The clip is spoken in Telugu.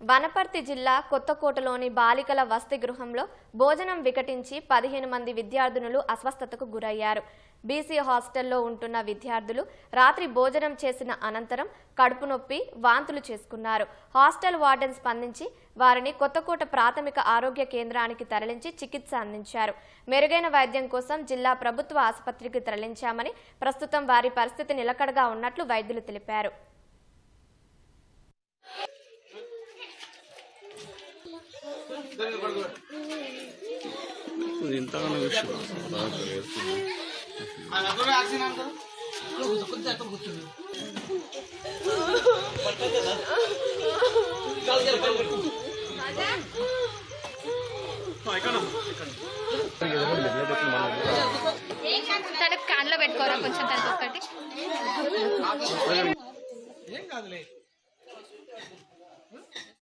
వనపర్తి జిల్లా కొత్తకోటలోని బాలికల వసతి గృహంలో భోజనం వికటించి పదిహేను మంది విద్యార్థినులు అస్వస్థతకు గురయ్యారు. బీసీ హాస్టల్లో ఉంటున్న విద్యార్థులు రాత్రి భోజనం చేసిన అనంతరం కడుపు నొప్పి వాంతులు చేసుకున్నారు. హాస్టల్ వార్డెన్ స్పందించి వారిని కొత్తకోట ప్రాథమిక ఆరోగ్య కేంద్రానికి తరలించి చికిత్స అందించారు. మెరుగైన వైద్యం కోసం జిల్లా ప్రభుత్వ ఆసుపత్రికి తరలించామని ప్రస్తుతం వారి పరిస్థితి నిలకడగా ఉన్నట్లు వైద్యులు తెలిపారు. ఇంతగానో విషయం. తనకు కాన్లో పెట్టుకోరా కొంచెం తనకు ఒక్కటి. ఏం కాదులే.